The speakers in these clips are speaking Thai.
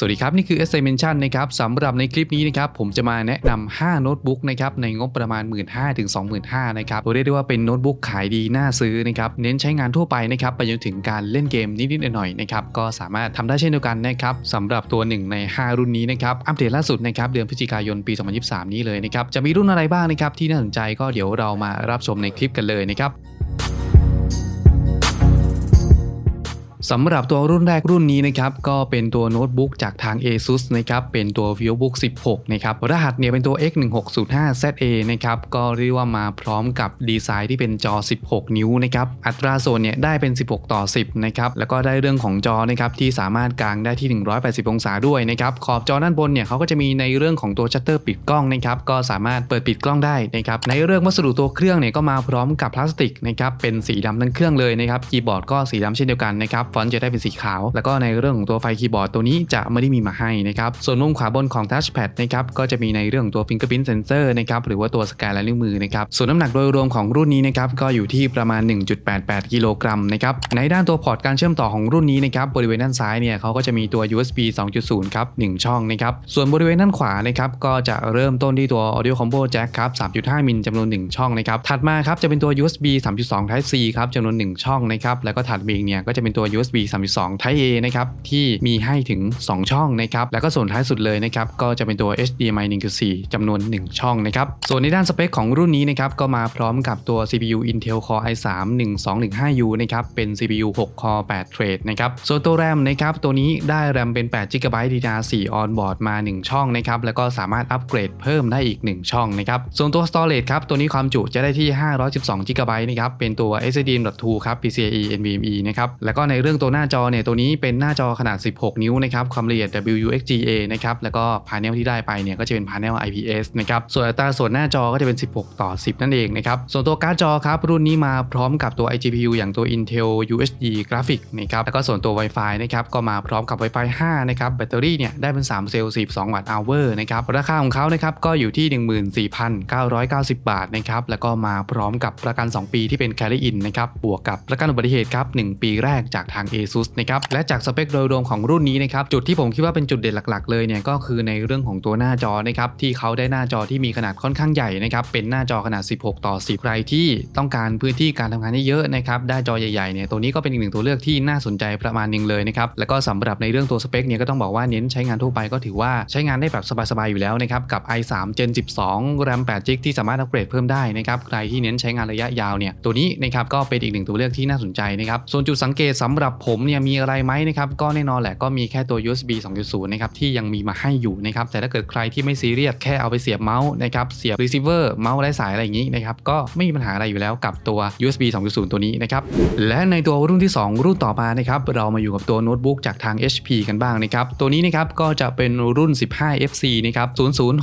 สวัสดีครับ นี่คือ s อ m e n t i o n นะครับสำหรับในคลิปนี้นะครับผมจะมาแนะนำ5โน้ตบุ๊กนะครับในงบประมาณ 1 5ื่นถึง25,000นะครับเรียกได้ว่าเป็นโน้ตบุ๊กขายดีน่าซื้อนะครับเน้นใช้งานทั่วไปนะครับไปจนถึงการเล่นเกมนิดๆหน่อยๆนะครับก็สามารถทำได้เช่นเดียวกันนะครับสำหรับตัวหนึ่งใน 5 รุ่นนี้นะครับอัปเดตล่าสุดนะครับเดือนพฤศจิกายนปี 2023 นี้เลยนะครับจะมีรุ่นอะไรบ้างนะครับที่น่าสนใจก็เดี๋ยวเรามารับชมในคลิปกันเลยนะครับ สำหรับตัวรุ่นแรกรุ่นนี้นะครับก็เป็นตัวโน้ตบุ๊กจากทาง ASUS นะครับเป็นตัว VivoBook 16 นะครับรหัสเนี่ยเป็นตัว X1605ZA นะครับก็เรียกว่ามาพร้อมกับดีไซน์ที่เป็นจอ 16 นิ้วนะครับอัตราส่วนเนี่ยได้เป็น 16 ต่อ 10 นะครับแล้วก็ได้เรื่องของจอนะครับที่สามารถกางได้ที่ 180 องศาด้วยนะครับขอบจอด้านบนเนี่ยเขาก็จะมีในเรื่องของตัวชัตเตอร์ปิดกล้องนะครับก็สามารถเปิดปิดกล้องได้นะครับในเรื่องวัสดุตัวเครื่องเนี่ยก็มาพร้อมกับพลาสติกนะครับเป็นสีดำทั้งเครื่องเลยนะครับคีย์บอร์ดก็สีดำเช่นเดียวกันนะครับอนต์จะได้เป็นสีขาว แล้วก็ในเรื่องของตัวไฟคีย์บอร์ดตัวนี้จะไม่ได้มีมาให้นะครับ ส่วนมุมขวาบนของทัชแพดนะครับก็จะมีในเรื่องตัว Fingerprint Sensor นะครับหรือว่าตัวสแกนลายนิ้วมือนะครับส่วนน้ำหนักโดยรวมของรุ่นนี้นะครับก็อยู่ที่ประมาณ 1.88 กิโลกรัมนะครับในด้านตัวพอร์ตการเชื่อมต่อของรุ่นนี้นะครับบริเวณด้านซ้ายเนี่ยเขาก็จะมีตัว USB 2.0 ครับ 1 ช่องนะครับส่วนบริเวณด้านขวานะครับก็จะเริ่มต้นที่ตัว Audio Combo Jack ครับ 3.5 มิลจำนวน 1 ช่องนะครับถัดมาครับจะเป็นตัว USB 3.2 Type C ครับจำนวน 1 ช่องนะครับแล้วก็ถัดมาอีกเนี่ยก็จะเป็นตัว USB 3.2 Type A นะครับที่มีให้ถึง 2 ช่องนะครับแล้วก็ส่วนท้ายสุดเลยนะครับก็จะเป็นตัว HDMI 1.4 จำนวน 1 ช่องนะครับส่วนในด้านสเปคของรุ่นนี้นะครับก็มาพร้อมกับตัว CPU Intel Core i3 1215U นะครับเป็น CPU 6 Core 8 Thread นะครับส่วนตัว RAM นะครับตัวนี้ได้ RAM เป็น8 GB DDR4 on board มา 1 ช่องนะครับแล้วก็สามารถอัปเกรดเพิ่มได้อีก 1 ช่องนะครับส่วนตัว Storage ครับตัวนี้ความจุจะได้ที่ 512 GB นะครับเป็นตัว SSD.2 ครับ PCIe NVMe นะครับแล้วก็ในเรื่องตัวหน้าจอเนี่ยตัวนี้เป็นหน้าจอขนาด 16 นิ้วนะครับความละเอียด WUXGA นะครับแล้วก็พาเนลที่ได้ไปเนี่ยก็จะเป็นพาเนล IPS นะครับส่วนอัตราส่วนหน้าจอก็จะเป็น 16 ต่อ 10 นั่นเองนะครับส่วนตัวการ์ดจอครับรุ่นนี้มาพร้อมกับตัว iGPU อย่างตัว Intel UHD Graphic นะครับแล้วก็ส่วนตัว Wi-Fi นะครับก็มาพร้อมกับ Wi-Fi 5 นะครับแบตเตอรี่เนี่ยได้เป็น 3 เซลล์ 42 วัตต์ hour นะครับราคาของเขานะครับก็อยู่ที่ 14,990 บาทนะครับแล้วก็มาพร้อมกับประกัน 2 ปีที่เป็น Carry In นะครับบวกกับประกันอุบัติเหตุครับ1ปีแรกจากทาง ASUS นะครับและจากสเปคโดยรวมของรุ่นนี้นะครับจุดที่ผมคิดว่าเป็นจุดเด่นหลักๆเลยเนี่ยก็คือในเรื่องของตัวหน้าจอนะครับที่เขาได้หน้าจอที่มีขนาดค่อนข้างใหญ่นะครับเป็นหน้าจอขนาด 16 ต่อ 10 ใครที่ต้องการพื้นที่การทำงานที่เยอะนะครับได้จอใหญ่ๆเนี่ยตัวนี้ก็เป็นอีกหนึ่งตัวเลือกที่น่าสนใจประมาณหนึงเลยนะครับแล้วก็สำหรับในเรื่องตัวสเปคเนี่ยก็ต้องบอกว่าเน้นใช้งานทั่วไปก็ถือว่าใช้งานได้แบบสบายๆอยู่แล้วนะครับกับ i3 Gen 12 RAM 8 GB ที่สามารถอัปเกรดเพิ่มได้นะครับใครที่เน้นใช้งานระยะยาวเนี่ยตัวนี้นะครับก็เป็นอีกหนึ่งตัวเลือกที่น่าสนใจนะครับส่วนจุดสังเกตสำหรับผมเนี่ยมีอะไรไหมนะครับก็แน่นอนแหละก็มีแค่ตัว USB 2.0 นะครับที่ยังมีมาให้อยู่นะครับแต่ถ้าเกิดใครที่ไม่ซีเรียสแค่เอาไปเสียบเมาส์นะครับเสียบ receiver เมาส์ไร้สายอะไรอย่างนี้นะครับก็ไม่มีปัญหาอะไรอยู่แล้วกับตัว USB 2.0 ตัวนี้นะครับและในตัวรุ่นที่ 2 รุ่นต่อมานะครับเรามาอยู่กับตัวโน้ตบุ๊กจากทาง HP กันบ้างนะครับตัวนี้นะครับก็จะเป็นรุ่น 15FC นะครับ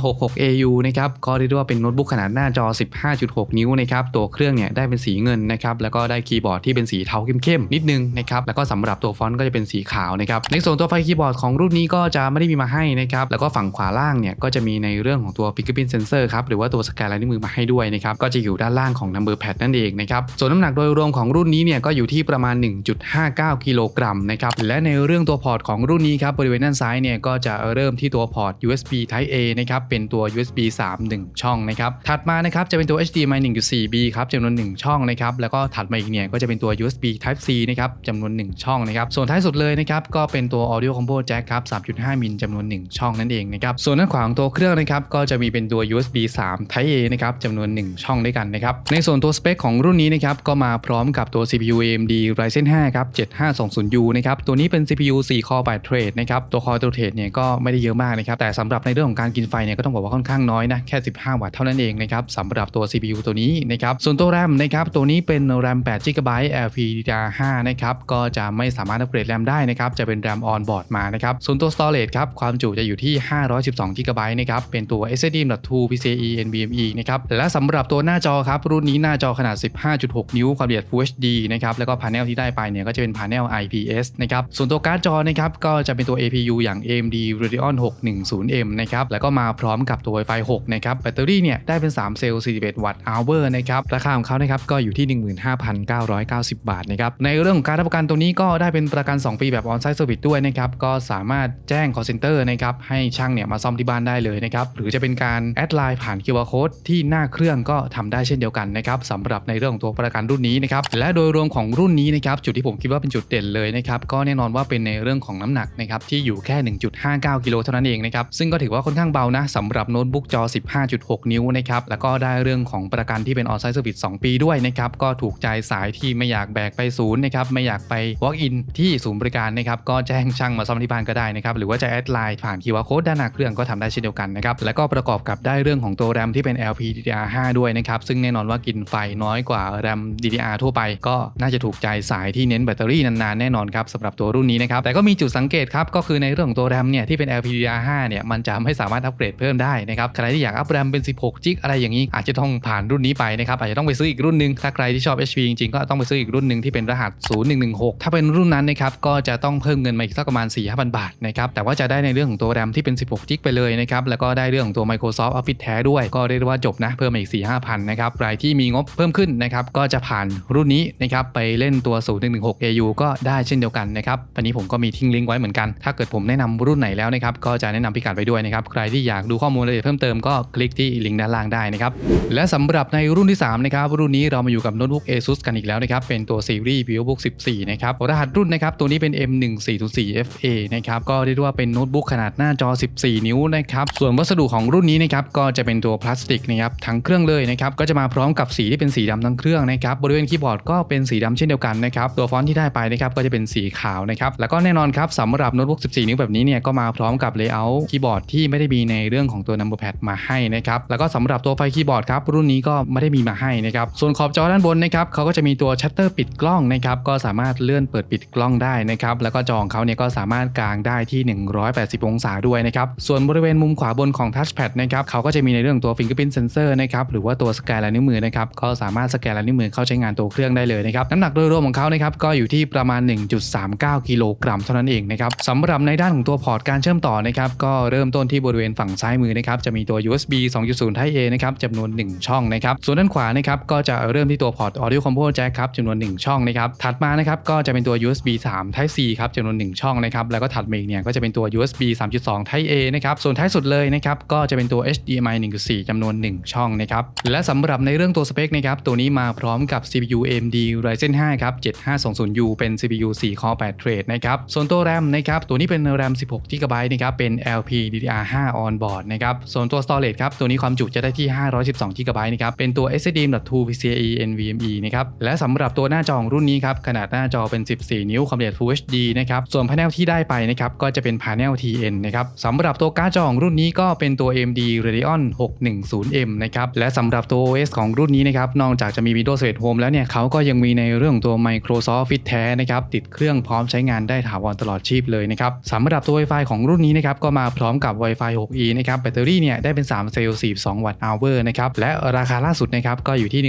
0066AU นะครับก็เรียกว่าเป็นโน้ตบุ๊กขนาดหน้าจอ 15.6 นิ้วนะครับตัวเครื่องเนี่ยได้เป็นสีเงินนะครับแล้วก็ได้คีย์บอร์ดที่เป็นสีเทาเข้มๆนิดนึงนะครับแล้วก็สำหรับตัวฟอนต์ก็จะเป็นสีขาวนะครับในส่วนตัวไฟคีย์บอร์ดของรุ่นนี้ก็จะไม่ได้มีมาให้นะครับแล้วก็ฝั่งขวาล่างเนี่ยก็จะมีในเรื่องของตัว Fingerprint Sensor ครับหรือว่าตัวสแกนลายนิ้วมือมาให้ด้วยนะครับก็จะอยู่ด้านล่างของ Number Pad นั่นเองนะครับส่วนน้ำหนักโดยรวมของรุ่นนี้เนี่ยก็อยู่ที่ประมาณ 1.59 กิโลกรัมนะครับและในเรื่องตัวพอร์ตของรุ่นนี้ครับบริเวณด้านซ้ายเนี่ยก็จะเริ่มที่ตัวพอร์ต USB Type A นะครับเป็นตัว USB 3 1 ช่องนะครับถัดมานะครับจะเป็นตัว HDMI 1.4B ครับจำนวน 1 ช่องนะครับแล้วก็ถัดมาอีกเนี่ยก็จะเป็นตัว USB Type C นะครับจำนวน1 ช่องนะครับส่วนท้ายสุดเลยนะครับก็เป็นตัว Audio Combo Jack ครับ 3.5 มิลจำนวน 1 ช่องนั่นเองนะครับส่วนด้านขวาของตัวเครื่องนะครับก็จะมีเป็นตัว USB 3 Type A นะครับจำนวน 1 ช่องด้วยกันนะครับในส่วนตัวสเปคของรุ่นนี้นะครับก็มาพร้อมกับตัว CPU AMD Ryzen 5 ครับ 7520U นะครับตัวนี้เป็น CPU 4 Core 8 Thread นะครับตัว Core ตัว Thread เนี่ยก็ไม่ได้เยอะมากนะครับแต่สำหรับในเรื่องของการกินไฟเนี่ยก็ต้องบอกว่าค่อนข้างน้อยนะแค่ 15 วัตต์เท่านั้นเองนะครับสำหรับตัว CPU ตัวนี้นะครับส่วนตัว RAM นะครับตัวนี้เป็น RAM 8 GB LPDDR5 นะครับก็จะไม่สามารถอัปเกรด RAM ได้นะครับจะเป็น RAM on board มานะครับส่วนตัว Storage ครับความจุจะอยู่ที่ 512 GB นะครับเป็นตัว SSD.2 PCIe NVMe นะครับและสำหรับตัวหน้าจอครับรุ่นนี้หน้าจอขนาด 15.6 นิ้วความละเอียด Full HD นะครับแล้วก็พาเนลที่ได้ไปเนี่ยก็จะเป็นพาเนล IPS นะครับส่วนตัวการ์ดจอนะครับก็จะเป็นตัว APU อย่าง AMD Radeon 610M นะครับแล้วก็มาพร้อมกับตัว Wi-Fi 6นะครับแบตเตอรี่เนี่ยได้เป็น 3 เซลล์ 41 วัตต์ hour นะครับราคาของเขานะครับก็อยู่ที่ 15,990 บาทนะครับในเรื่องของการรับประกันตัวนี้นี้ก็ได้เป็นประกัน 2 ปีแบบ on-site service ด้วยนะครับ ก็สามารถแจ้ง call center นะครับ ให้ช่างเนี่ยมาซ่อมที่บ้านได้เลยนะครับ หรือจะเป็นการแอดไลน์ผ่าน QR code ที่หน้าเครื่องก็ทำได้เช่นเดียวกันนะครับสำหรับในเรื่องของตัวประกันรุ่นนี้นะครับ และโดยรวมของรุ่นนี้นะครับจุดที่ผมคิดว่าเป็นจุดเด่นเลยนะครับก็แน่นอนว่าเป็นในเรื่องของน้ำหนักนะครับที่อยู่แค่ 1.59 กิโลเท่านั้นเองนะครับซึ่งก็ถือว่าค่อนข้างเบานะสำหรับโน้ตบุ๊กจอ 15.6 นิ้วนะครับแล้วก็ได้เรื่องของประกันที่เป็น on-site service 2ปีด้วยนะครับก็ถูกใจสายที่ไม่อยากแบกไปศูนย์นะครับไม่อยากไป walk in ที่ศูนย์บริการนะครับก็แจ้งช่างมาซ่อมที่บ้านก็ได้นะครับหรือว่าจะแอดไลน์ผ่าน QR code ด้านหน้าเครื่องก็ทำได้เช่นเดียวกันนะครับแล้วก็ประกอบกับได้เรื่องของตัวแรมที่เป็น LPDDR5 ด้วยนะครับซึ่งแน่นอนว่ากินไฟน้อยกว่าแรม DDR ทั่วไป ก็น่าจะถูกใจสายที่เน้นแบตเตอรี่นานๆแน่นอนครับสำหรับตัวรุ่นนี้นะครับแต่ก็มีจุดสังเกตครับก็คือในเรื่องของตัวแรมเนี่ยที่เป็น LPDDR5 เนี่ยมันจะไม่สามารถอัปเกรดเพิ่มได้นะครับใครที่อยากอัปแรมเป็น 16จิกอะไรอย่างนี้ อาจจะต้องผ่านรุ่นนี้ไปนะครับอาจจะต้องไปซื้ออีกรุ่นหนึงถ้าใครที่ชอบ HP จริงๆก็ต้องไปซื้ออีกรุ่นหนึ่งที่เป็นรหัส 0116ถ้าเป็นรุ่นนั้นนะครับก็จะต้องเพิ่มเงินมาอีกสักประมาณ4-5,000บาทนะครับแต่ว่าจะได้ในเรื่องของตัวแรมที่เป็น 16จิกไปเลยนะครับแล้วก็ได้เรื่องของตัว Microsoft Office แท้ด้วย ก็เรียกว่าจบนะเพิ่มมาอีก4-5,000นนะครับใครที่มีงบเพิ่มขึ้นนะครับก็จะผ่านรุ่นนี้นะครับไปเล่นตัว 0116 AU ก็ได้เช่นเดียวกันนะครับอันนี้ผมก็มีทิ้งลิงก์ไว้เหมือนกัน ถ้าเกิดผมแนะนำรุ่นไหนแล้วนะครับก็จะแนะนำพิกัดไปด้วยนะครับใครที่อยากดูข้อมูลรายละเอียดเพิ่มเติมก็คลิกที่ลิงก์ด้านล่างได้นะครับและสำหรับในรุ่นที่3นะครับรุ่นนี้เรามาอยู่กับโน้ตบุ๊ก ASUS กันอีกแล้วนะครับเป็นตัวซีรีส์ VivoBook 14นะครับรหัสรุ่นนะครับตัวนี้เป็น M1404FA นะครับก็เรียกได้ว่าเป็นโน้ตบุ๊กขนาดหน้าจอ 14 นิ้วนะครับส่วนวัสดุของรุ่นนี้นะครับก็จะเป็นตัวพลาสติกนะครับทั้งเครื่องเลยนะครับก็จะมาพร้อมกับสีที่เป็นสีดำทั้งเครื่องนะครับบริเวณคีย์บอร์ดก็เป็นสีดำเช่นเดียวกันนะครับตัวฟอนต์ที่ได้ไปนะครับก็จะเป็นสีขาวนะครับแล้วก็แน่นอนครับสำหรับโน้ตบุ๊ก 14 นิ้วแบบนี้เนี่ยก็มาพร้อมกับเลเยอร์คีย์บอร์ดที่ไม่ได้มีในเรื่องของตัว number pad มาให้นะครับแล้วก็สำหรับตัวไฟคีย์บอร์ดครับรุ่นนี้ก็ไม่ได้มีมาให้นะครับส่วนขอบจอด้านบนนะครับเขาก็จะมีตัวชัตเตอร์ปิดกล้องนะครับก็สามารถเลือนเปิดปิดกล้องได้นะครับ แล้วก็จอของเขาเนี่ยก็สามารถกางได้ที่ 180 องศาด้วยนะครับ ส่วนบริเวณมุมขวาบนของทัชแพดนะครับเขาก็จะมีในเรื่องตัว Fingerprint Sensor นะครับ หรือว่าตัวสแกนลายนิ้วมือนะครับก็สามารถสแกนลายนิ้วมือเข้าใช้งานตัวเครื่องได้เลยนะครับ น้ำหนักโดยรวมของเขานะครับก็อยู่ที่ประมาณ 1.39 กิโลกรัมเท่านั้นเองนะครับสำหรับในด้านของตัวพอร์ตการเชื่อมต่อนะครับก็เริ่มต้นที่บริเวณฝั่งซ้ายมือนะครับจะมีตัว USB 2.0 Type A นะครับจำนวน 1 ช่องนะครับส่วนด้านขวานะครับก็จะเริ่มที่ตัวพอร์ต Audio Combo Jack ครับจำนวน 1 ช่องนะครับถัดมานะครับก็จะเป็นตัว USB 3 Type C ครับจำนวน 1 ช่องนะครับ แล้วก็ถัดมาอีกเนี่ยก็จะเป็นตัว USB 3.2 Type A นะครับ ส่วนท้ายสุดเลยนะครับก็จะเป็นตัว HDMI 1.4จำนวน 1 ช่องนะครับ และสำหรับในเรื่องตัวสเปคนะครับตัวนี้มาพร้อมกับ CPU AMD Ryzen 5 ครับ 7520U เป็น CPU 4 Core 8 Thread นะครับ ส่วนตัว RAM นะครับตัวนี้เป็น RAM 16 GB นะครับเป็น LPDDR5 on board นะครับ ส่วนตัว Storage ครับตัวนี้ความจุจะได้ที่ 512 GB นะครับเป็นตัว SSD.2 PCIe NVMe นะครับและสำหรับตัวหน้าจอของรุ่นนี้ครับขนาดหน้าจอเป็น14 นิ้วความละเอียด Full HD นะครับ ส่วนพาเนลที่ได้ไปนะครับก็จะเป็นพาเนล TN นะครับสำหรับตัวการ์ดจอของรุ่นนี้ก็เป็นตัว AMD Radeon 610M นะครับและสำหรับตัว OS ของรุ่นนี้นะครับนอกจากจะมี Windows 11 Home แล้วเนี่ยเขาก็ยังมีในเรื่องของตัว Microsoft Office แท้นะครับติดเครื่องพร้อมใช้งานได้ถาวรตลอดชีพเลยนะครับสำหรับตัว Wi-Fi ของรุ่นนี้นะครับก็มาพร้อมกับ Wi-Fi 6E นะครับแบตเตอรี่เนี่ยได้เป็น 3 เซลล์ 42 วัตต์ hour นะครับและราคาล่าสุดนะครับก็อยู่ที่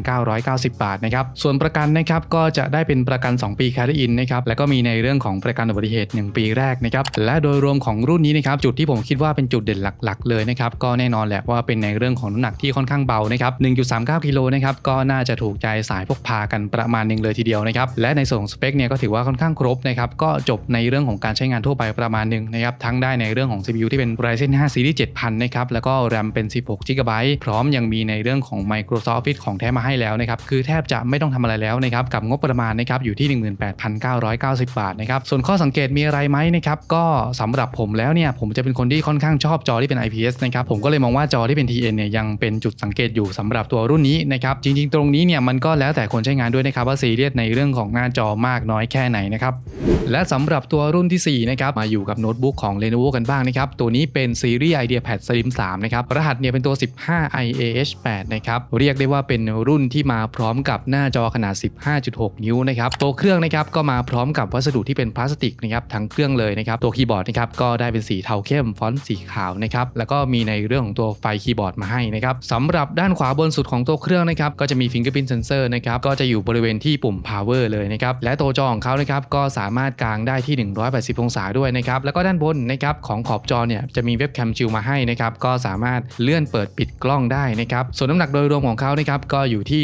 18,990 บาทนะครับส่วนประกันนะครับก็จะได้เป็นประกัน 2 ปี Carry In นะครับและก็มีในเรื่องของประกันอุบัติเหตุ 1 ปีแรกนะครับและโดยรวมของรุ่นนี้นะครับจุดที่ผมคิดว่าเป็นจุดเด่นหลัก ๆ เลยนะครับก็แน่นอนแหละว่าเป็นในเรื่องของน้ำหนักที่ค่อนข้างเบานะครับ1.39กิโลนะครับก็น่าจะถูกใจสายพกพากันประมาณหนึ่งเลยทีเดียวนะครับและในส่วนของสเปคเนี่ยก็ถือว่าค่อนข้างครบนะครับก็จบในเรื่องของการใช้งานทั่วไปประมาณหนึ่งนะครับทั้งได้ในเรื่องของ CPU ที่เป็น Ryzen 5 Series 7000นะครับแล้วก็ RAM เป็น 16 GB พร้อมยังมีในเรื่องของ Microsoft Office ของแท้มาให้แล้วนะครับคือแทบจะไม่ต้องทำอะไรแล้วนะครับกับงบประมาณนะครับอยู่ที่ 18,990 บาทนะครับ ส่วนข้อสังเกตมีอะไรไหมนะครับ ก็สำหรับผมแล้วเนี่ย ผมจะเป็นคนที่ค่อนข้างชอบจอที่เป็น IPS นะครับ ผมก็เลยมองว่าจอที่เป็น TN เนี่ยยังเป็นจุดสังเกตอยู่สำหรับตัวรุ่นนี้นะครับ จริงๆ ตรงนี้เนี่ยมันก็แล้วแต่คนใช้งานด้วยนะครับว่าซีเรียสในเรื่องของหน้าจอมากน้อยแค่ไหนนะครับ และสำหรับตัวรุ่นที่4นะครับ มาอยู่กับโน้ตบุ๊กของ Lenovo กันบ้างนะครับ ตัวนี้เป็นซีรีส์ IdeaPad Slim 3นะครับ รหัสเนี่ยเป็นตัว 15 IAH8 นะครับ เรียกได้ว่าเป็นรุ่นที่มาพร้อมกับหน้าจอขนาด 15.6 นิ้วนะครับตัวเครื่องนะครับก็มาพร้อมกับวัสดุที่เป็นพลาสติกนะครับทั้งเครื่องเลยนะครับตัวคีย์บอร์ดนะครับก็ได้เป็นสีเทาเข้มฟอนต์สีขาวนะครับแล้วก็มีในเรื่องของตัวไฟคีย์บอร์ดมาให้นะครับสำหรับด้านขวาบนสุดของตัวเครื่องนะครับก็จะมี Fingerprint Sensor นะครับก็จะอยู่บริเวณที่ปุ่ม power เลยนะครับและตัวจอของเขานะครับก็สามารถกางได้ที่ 180 องศาด้วยนะครับแล้วก็ด้านบนนะครับของขอบจอเนี่ยจะมีเว็บแคมชิลมาให้นะครับก็สามารถเลื่อนเปิดปิดกล้องได้นะครับส่วนน้ำหนักโดยรวมของเขานะครับก็อยู่ที่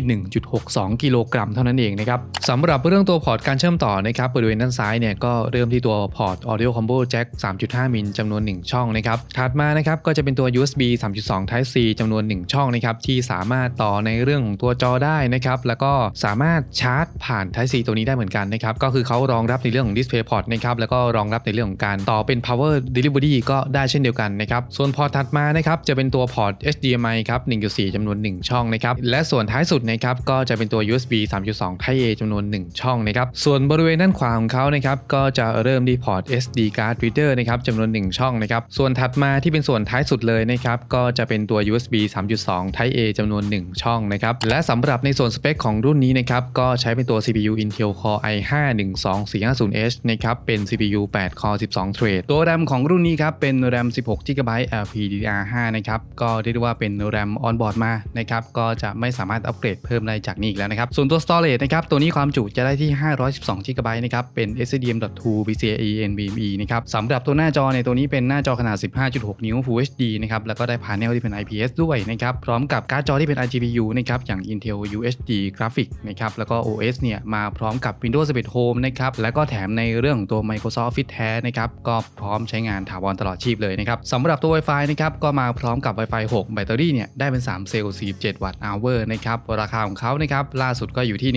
1.62 กิโลกรัมเท่านั้นเองนะครับสำหรับเรื่องตัวพอร์ตการเชื่อมต่อนะครับบริเวณด้านซ้ายเนี่ยก็เริ่มที่ตัวพอร์ต Audio Combo Jack 3.5 มิลจำนวน 1 ช่องนะครับถัดมานะครับก็จะเป็นตัว USB 3.2 Type C จำนวน 1 ช่องนะครับที่สามารถต่อในเรื่องของตัวจอได้นะครับแล้วก็สามารถชาร์จผ่าน Type C ตัวนี้ได้เหมือนกันนะครับก็คือเขารองรับในเรื่องของ Display Port นะครับแล้วก็รองรับในเรื่องของการต่อเป็น Power Delivery ก็ได้เช่นเดียวกันนะครับส่วนพอร์ตถัดมานะครับจะเป็นตัวพอร์ต HDMI ครับ1.4จำนวน 1 ช่องนะครับและส่วนท้ายสุดนะครับก็จะเป็นตัว USB 3.2 Type A จำนวน 1 ช่องนะครับ ส่วนบริเวณด้านขวาของเขานะครับก็จะเริ่มที่พอร์ต SD card reader นะครับจำนวน 1 ช่องนะครับ ส่วนถัดมาที่เป็นส่วนท้ายสุดเลยนะครับก็จะเป็นตัว USB 3.2 Type A จำนวน 1 ช่องนะครับ และสำหรับในส่วนสเปคของรุ่นนี้นะครับก็ใช้เป็นตัว CPU Intel Core i5 12450H นะครับเป็น CPU 8 Core 12 Thread ตัว RAM ของรุ่นนี้ครับเป็น RAM 16 GB LPDDR5 นะครับก็เรียกได้ว่าเป็น RAM on board มานะครับก็จะไม่สามารถอัปเกรดเพิ่มได้จากนี้อีกแล้วนะครับส่วนตัว storage นะครับตัวนี้ความจุจะได้ที่ 512 GB นะครับ เป็น SDM.2 PCIe NVMe นะครับสำหรับตัวหน้าจอเนี่ยตัวนี้เป็นหน้าจอขนาด 15.6 นิ้ว Full HD นะครับ แล้วก็ได้พาเนลที่เป็น IPS ด้วยนะครับ พร้อมกับการ์ดจอที่เป็น RGBU นะครับ อย่าง Intel UHD Graphics นะครับ แล้วก็ OS เนี่ย มาพร้อมกับ Windows 11 Home นะครับ แล้วก็แถมในเรื่องของตัว Microsoft Office แท้นะครับ ก็พร้อมใช้งานถาวรตลอดชีพเลยนะครับสำหรับตัว Wi-Fi นะครับก็มาพร้อมกับ Wi-Fi 6 แบตเตอรี่เนี่ยได้เป็น 3 เซลล์ 47 วัตต์ hour นะครับราคาของเขานะครับล่าสุดก็อยู่ที่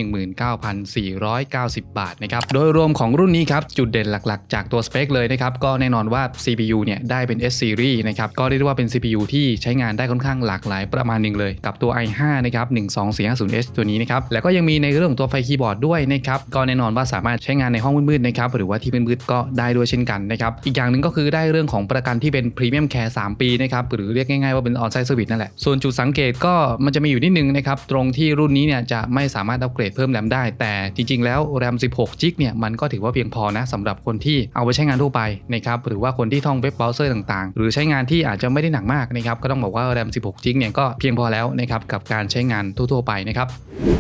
19,400 1,490 บาทนะครับโดยรวมของรุ่นนี้ครับจุดเด่นหลักๆ จากตัวสเปคเลยนะครับก็แน่นอนว่า CPU เนี่ยได้เป็น S series นะครับก็เรียกได้ว่าเป็น CPU ที่ใช้งานได้ค่อนข้างหลากหลายประมาณหนึ่งเลย กับตัว i5 นะครับ 12450H ตัวนี้นะครับแล้วก็ยังมีในเรื่องของตัวไฟคีย์บอร์ดด้วยนะครับก็แน่นอนว่าสามารถใช้งานในห้องมืดๆนะครับหรือว่าที่มืดๆก็ได้ด้วยเช่นกันนะครับอีกอย่างหนึ่งก็คือได้เรื่องของประกันที่เป็น Premium Care 3ปีนะครับหรือเรียกง่ายๆว่าเป็น On-site Service นั่นแหละส่วนจุดสังเกตก็มันจะมีอยู่นิดนึงนะครับตรงที่รุ่นนี้เนี่ยจะไม่สามารถอัปเกรดเพิ่มแรมได้แต่จริงๆ แล้ว RAM 16 g b เนี่ยมันก็ถือว่าเพียงพอนะสำหรับคนที่เอาไปใช้งานทั่วไปนะครับหรือว่าคนที่ท่องเว็บเบราว์เซอร์ต่างๆ หรือใช้งานที่อาจจะไม่ได้หนักมากนะครับก็ต้องบอกว่า RAM 16 g b เนี่ยก็เพียงพอแล้วนะครับกับการใช้งานทั่วๆไปนะครับ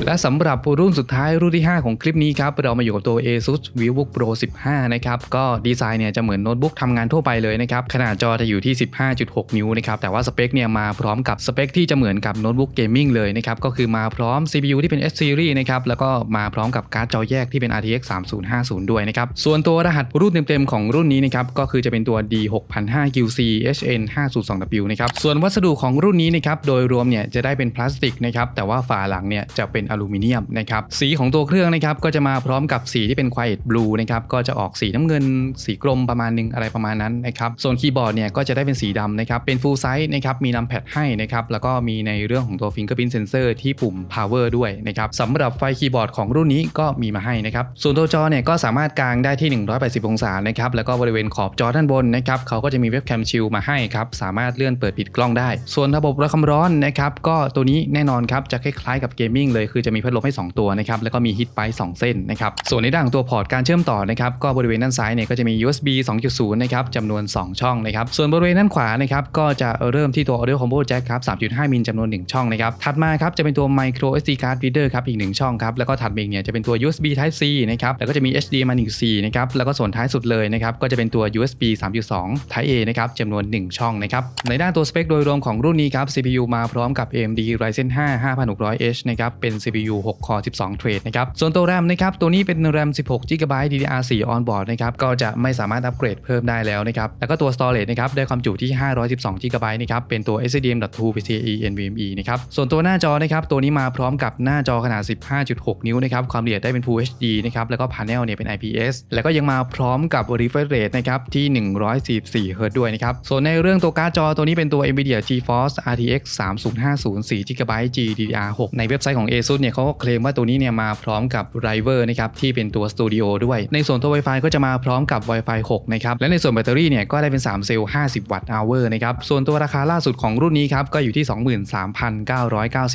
และสำหรับรุ่นสุดท้ายรุ่นที่ 5 ของคลิปนี้ครับเรามาอยู่กับตัว ASUS VivoBook Pro 15 นะครับก็ดีไซน์เนี่ยจะเหมือนโน้ตบุ๊กทำงานทั่วไปเลยนะครับขนาดจอจะอยู่ที่ 15.6 นิ้วนะครับแต่ว่าสเปคเนี่ยมาพร้อมกับสเปคที่จะเหมือนกับโน้ตบุ๊กเกมมิ่งเลยนะครับก็คือมาพร้อม CPU ที่เป็น S series นะครับแล้วก็มาพร้อมกับการ์ดจอแยกที่เป็น RTX 3050 ด้วยนะครับ ส่วนตัวรหัสรุ่นเต็มๆ ของรุ่นนี้นะครับ ก็คือจะเป็นตัว D6005QC HN 502W นะครับ ส่วนวัสดุของรุ่นนี้นะครับ โดยรวมเนี่ยจะได้เป็นพลาสติกนะครับ แต่ว่าฝาหลังเนี่ยจะเป็นอลูมิเนียมนะครับ สีของตัวเครื่องนะครับก็จะมาพร้อมกับสีที่เป็น Quiet Blue นะครับ ก็จะออกสีน้ำเงิน สีกรมประมาณหนึงอะไรประมาณนั้นนะครับ ส่วนคีย์บอร์ดเนี่ยก็จะได้เป็นสีดำนะครับ เป็น full size นะครับ มีนัมแพดให้นะครับ แล้วก็มีในเรื่องของตัว fingerprint sensor ที่ปุ่ม power ด้วยนะครับสำหรับไฟคีย์บอร์ดของรุ่นนี้ก็มมาให้นะครับส่วนตัวจอเนี่ยก็สามารถกางได้ที่ 180 องศานะครับแล้วก็บริเวณขอบจอด้านบนนะครับเขาก็จะมีเว็บแคมชิลมาให้ครับสามารถเลื่อนเปิดปิดกล้องได้ ส่วนระบบระคำร้อนนะครับก็ตัวนี้แน่นอนครับจะคล้ายๆกับเกมมิ่งเลยคือจะมีพัดลมให้ 2 ตัวนะครับแล้วก็มีฮิตไป2เส้นนะครับส่วนในด้านตัวพอร์ตการเชื่อมต่อนะครับก็บริเวณด้านซ้ายเนี่ยก็จะมี USB 2.0 นะครับจำนวน 2 ช่องนะครับส่วนบริเวณด้านขวานะครับก็จะเริ่มที่ตัว Audio Combo Jack ครับ 3.5 มิลจำนวน 1 ช่องนะครับถัดมาครับจะเป็นตัว Micro SD card reader ครับอีก 1 ช่องครับแล้วก็ถัดมาอีกเนี่ยจะเป็นตัว USB USB Type C นะครับแล้วก็จะมี HDMI 1.4นะครับแล้วก็ส่วนท้ายสุดเลยนะครับก็จะเป็นตัว USB 3.2 Type A นะครับจำนวน 1 ช่องนะครับในด้านตัวสเปคโดยรวมของรุ่นนี้ครับ CPU มาพร้อมกับ AMD Ryzen 5 5600H นะครับเป็น CPU 6 Core 12 Thread นะครับส่วนตัว RAM นะครับตัวนี้เป็น RAM 16 GB DDR4 on board นะครับก็จะไม่สามารถอัปเกรดเพิ่มได้แล้วนะครับแล้วก็ตัว storage นะครับได้ความจุที่ 512 GB นะครับเป็นตัว SDM.2 PCIe NVMe นะครับส่วนตัวหน้าจอนะครับตัวนี้มาพร้อมกับหน้าจอขนาด 15.6 นิ้วนะครับความละเอียดได้เป็น Full HD นะครับแล้วก็ panel เนี่ยเป็น IPS แล้วก็ยังมาพร้อมกับ refresh rate นะครับที่ 144 Hz ด้วยนะครับส่วนในเรื่องตัวการ์ดจอตัวนี้เป็นตัว Nvidia GeForce RTX 3050 4 GB GDDR6 ในเว็บไซต์ของ ASUS เนี่ยเขาก็เคลมว่าตัวนี้เนี่ยมาพร้อมกับ driver นะครับที่เป็นตัว Studio ด้วย ในส่วนตัว Wi-Fi ก็จะมาพร้อมกับ Wi-Fi 6 นะครับ และในส่วนแบตเตอรี่เนี่ยก็ได้เป็น 3 เซลล์ 50 วัตต์ hour นะครับ ส่วนตัวราคาล่าสุดของรุ่นนี้ครับ ก็อยู่ที่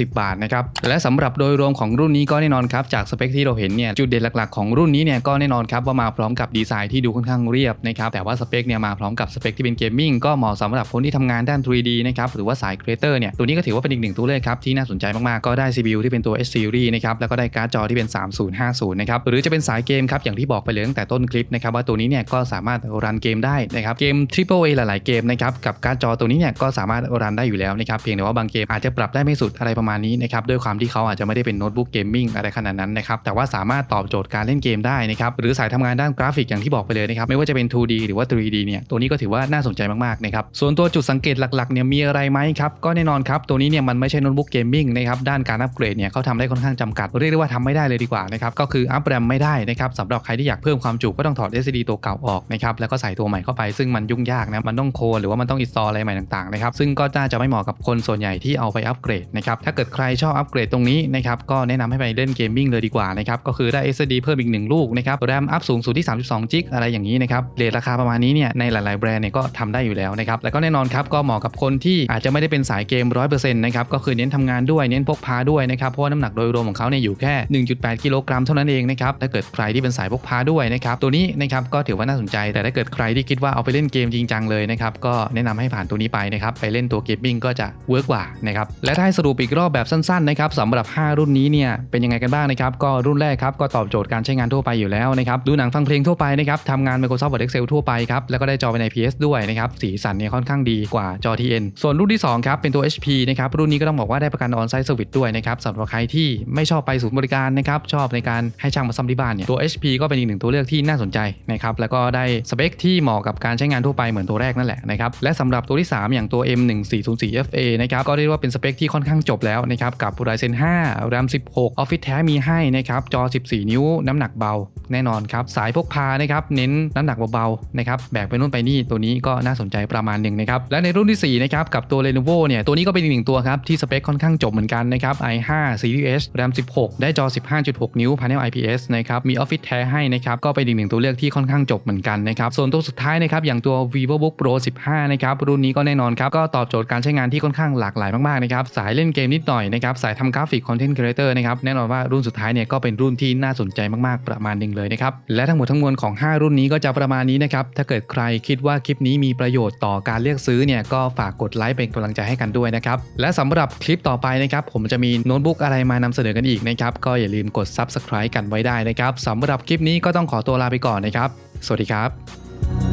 23,990 บาทนะครับ และสำหรับโดยรวมของรุ่นนี้ก็แน่นอนครับ จากสเปคที่เราเห็นเนี่ยจุดเด่นหลักๆของรุ่นนี้เนี่ยก็แน่นอนครับว่ามาพร้อมกับดีไซน์ที่ดูค่อนข้างเรียบนะครับแต่ว่าสเปคเนี่ยมาพร้อมกับสเปคที่เป็นเกมมิ่งก็เหมาะสำหรับคนที่ทำงานด้าน 3D นะครับหรือว่าสายครีเอเตอร์เนี่ยตัวนี้ก็ถือว่าเป็นอีกหนึ่งตัวเลือกครับที่น่าสนใจมากๆก็ได้ CPU ที่เป็นตัว S series นะครับแล้วก็ได้การ์ดจอที่เป็น 3050 นะครับหรือจะเป็นสายเกมครับอย่างที่บอกไปเลยตั้งแต่ต้นคลิปนะครับว่าตัวนี้เนี่ยก็สามารถรันเกมได้นะครับเกม Triple A หลาย ๆ เกมนะครับกับการ์ดจอตัวนี้เนี่ยก็สามารถรันได้อยู่แล้วนะครับเพียงแต่ว่าบางเกมอาจจะปรับได้ไม่สุดอะไรประมาณนี้นะครับด้วยความที่เขาอาจจะไม่ได้เป็นโน้ตบุ๊กเกมมิ่งอะไรขนาดนั้นนะครับแต่ว่าสามารถตอบโจทย์การเล่นเกมได้นะครับหรือสายทำงานด้านกราฟิกอย่างที่บอกไปเลยนะครับไม่ว่าจะเป็น 2D หรือว่า 3D เนี่ยตัวนี้ก็ถือว่าน่าสนใจมากๆนะครับส่วนตัวจุดสังเกตหลักๆเนี่ยมีอะไรไหมครับก็แน่นอนครับตัวนี้เนี่ยมันไม่ใช่โน้ตบุ๊กเกมมิ่งนะครับด้านการอัปเกรดเนี่ยเขาทำได้ค่อนข้างจำกัดเรียกได้ว่าทำไม่ได้เลยดีกว่านะครับก็คืออัปแรมไม่ได้นะครับสำหรับใครที่อยากเพิ่มความจุก็ต้องถอด SSD ตัวเก่าออกนะครับแล้วก็ใส่ตัวใหม่เข้าไปซึ่งมันยุ่งยากนะมันต้องโคหรือว่ามันต้องอินสตอลอะไรใหม่ต่างๆนะครับซึ่งก็น่าจะไม่เหมาะกับคนส่วนใหญ่ที่เอาไปอัปเกรดนะครับถ้าเกิดใครชอบอัปเกรดตรงนี้นะครับก็แนะนำให้ไปเล่นเกมมิ่งเลยดีกว่านะครับก็คือได้ SSD เพิ่มอีกหนึ่งลูกนะครับแรมอัพสูงสุดที่ 32จิกอะไรอย่างนี้นะครับเรทราคาประมาณนี้เนี่ยในหลาย ๆ แบรนด์เนี่ยก็ทำได้อยู่แล้วนะครับแล้วก็แน่นอนครับก็เหมาะกับคนที่อาจจะไม่ได้เป็นสายเกม 100%นะครับก็คือเน้นทำงานด้วยเน้นพกพาด้วยนะครับเพราะว่าน้ำหนักโดยรวมของเขาเนี่ยอยู่แค่ 1.8 กิโลกรัมเท่านั้นเองนะครับถ้าเกิดใครที่เป็นสายพกพาด้วยนะครับตัวนี้นะครับก็ถือว่าน่าสนใจ แต่ถ้าเกิดใครที่คิดว่าเอาไปเล่นเกมจริงจังเลยนะครับก็แนะนำให้ผ่านตัวนี้ไปนะครับไปเล่นตัวเกมมิ่งก็จะเวิร์กกว่านะครับและถ้าสรุปอีกรอบแบบสั้น ๆ นะครับสำหรับ 5 รุ่นนี้เนี่ยเป็นยังไงกันบ้างนะครับก็รุ่นแรกครับก็ตอบโจทย์การใช้งานทั่วไปอยู่แล้วนะครับดูหนังฟังเพลงทั่วไปนะครับทำงาน Microsoft Word Excel ทั่วไปครับแล้วก็ได้จอเป็น IPS ด้วยนะครับสีสันเนี่ยค่อนข้างดีกว่าจอ TN ส่วนรุ่นที่2ครับเป็นตัว HP นะครับรุ่นนี้ก็ต้องบอกว่าได้ประกัน On-site Service ด้วยนะครับสำหรับใครที่ไม่ชอบไปศูนย์บริการนะครับชอบในการให้ช่างมาซ่อมที่บ้านเนี่ยตัว HP ก็เป็นอีกหนึ่งตัวเลือกที่น่าสนใจนะครับแล้วก็ได้สเปคที่เหมาะกับการใช้งานทั่วไปเหมือนตัวแรกนั่นแหละนะครับและสำหรับตัวที่ 3 อย่างตัว M1404FA นะครับก็เรียกว่าเป็นสเปคที่ค่อนข้างจบแล้วนะครับกับ Ryzen 5 RAM 16 Office แท้มีให้นะครับจอ14 นิ้วน้ำหนักเบาแน่นอนครับ สายพกพานะครับเน้นน้ำหนักเบาๆนะครับแบกไปนู่นไปนี่ตัวนี้ก็น่าสนใจประมาณหนึ่งนะครับและในรุ่นที่4นะครับกับตัว Lenovo เนี่ยตัวนี้ก็เป็นอีกหนึ่งตัวครับที่สเปคค่อนข้างจบเหมือนกันนะครับ i5 Series RAM 16 ได้จอ 15.6 นิ้ว Panel IPS นะครับมี Office แท้ให้นะครับก็เป็นอีกหนึ่งตัวเลือกที่ค่อนข้างจบเหมือนกันนะครับส่วนตัวสุดท้ายนะครับอย่างตัว VivoBook Pro 15 นะครับรุ่นนี้ก็แน่นอนครับก็ตอบโจทย์การใช้งานที่ค่อนข้างหลากหลายมากๆนะครับสายเล่นเกมนิดหน่อยนะครับสายทำกราฟิกคอนเทนต์ครีเอเตอร์นะครับแน่นอนว่ารุ่นสุดท้ายเนี่ยก็เป็นรุ่นที่น่าสนใจมากๆประมาณหนึ่งเลยนะครับ และทั้งหมดทั้งมวลของ 5 รุ่นนี้ก็จะประมาณนี้นะครับ ถ้าเกิดใครคิดว่าคลิปนี้มีประโยชน์ต่อการเลือกซื้อเนี่ยก็ฝากกดไลค์เป็นกำลังใจให้กันด้วยนะครับ และสำหรับคลิปต่อไปนะครับ ผมจะมีโน้ตบุ๊กอะไรมานำเสนอกันอีกนะครับ ก็อย่าลืมกด Subscribe กันไว้ได้นะครับสำหรับคลิปนี้ก็ต้องขอตัวลาไปก่อนนะครับ สวัสดีครับ